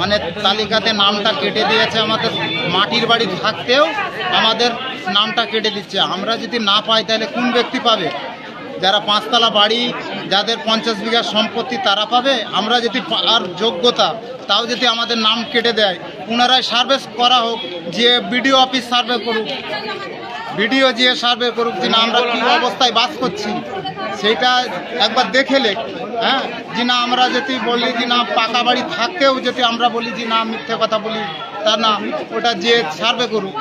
মানে তালিকাতে নামটা কেটে দিয়েছে আমাদের মাটির বাড়ি থাকতেও আমাদের নামটা কেটে দিচ্ছে। আমরা যদি না পাই তাহলে কোন ব্যক্তি পাবে? যারা পাঁচতলা বাড়ি, যাদের পঞ্চাশ বিঘা সম্পত্তি তারা পাবে? আমরা যদি আর যোগ্যতা, তাও যদি আমাদের নাম কেটে দেয়, পুনরায় সার্ভেস করা হোক, যে বিডিও অফিস সার্ভে করুক ভিডিও যে সার্ভে করুক যে না আমরা কী অবস্থায় বাস করছি সেইটা একবার দেখে লেখ হ্যাঁ? যে না আমরা যদি বলি যে না পাকা বাড়ি থাকতেও যদি আমরা বলি যে না মিথ্যে কথা বলি তা না ওটা যে সার্ভে করুক।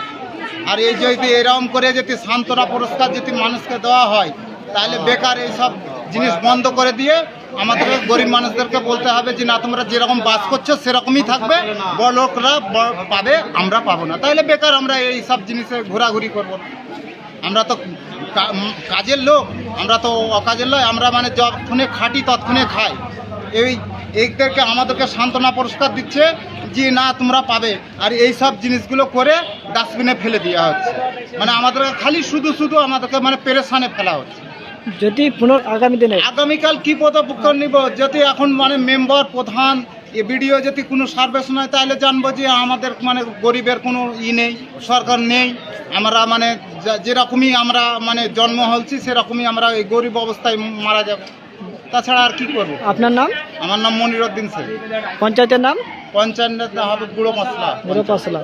আর এই যদি এরকম করে যদি সান্ত্বনা পুরস্কার যদি মানুষকে দেওয়া হয় তাহলে বেকার এইসব জিনিস বন্ধ করে দিয়ে আমাদের গরিব মানুষদেরকে বলতে হবে যে না তোমরা যেরকম বাস করছ সেরকমই থাকবে। বড় লোকরা পাবে আমরা পাবো না। তাহলে বেকার আমরা এই সব জিনিসে ঘোরাঘুরি করব। না আমরা তো কাজের লোক আমরা তো অকাজের নয় আমরা মানে যতক্ষণে খাটি ততক্ষণে খাই। এই এইদেরকে আমাদেরকে সান্ত্বনা পুরস্কার দিচ্ছে যে না তোমরা পাবে। আর এই সব জিনিসগুলো করে ডাস্টবিনে ফেলে দেওয়া হচ্ছে। মানে আমাদেরকে খালি শুধু শুধু আমাদেরকে মানে পেরেশানে ফেলা হচ্ছে। যদি পুনর আগামী দিনে আগামীকাল কি পদক্ষেপ নিব? যদি এখন মানে মেম্বার প্রধান এ বিডিও যদি কোনো সার্ভিস নয় তাহলে জানব যে আমাদের মানে গরিবের কোনো ই নেই সরকার নেই। আমরা মানে যেরকমই আমরা মানে জন্ম হলছি সেরকমই আমরা এই গরিব অবস্থায় মারা যাব। তাছাড়া আর কি করব? আপনার নাম? আমার নাম মনিরুদ্দিন শেখ। পঞ্চায়েতের নাম? পঞ্চায়েত হবে গুঁড়ো মশলা। বুড়ো পাসলা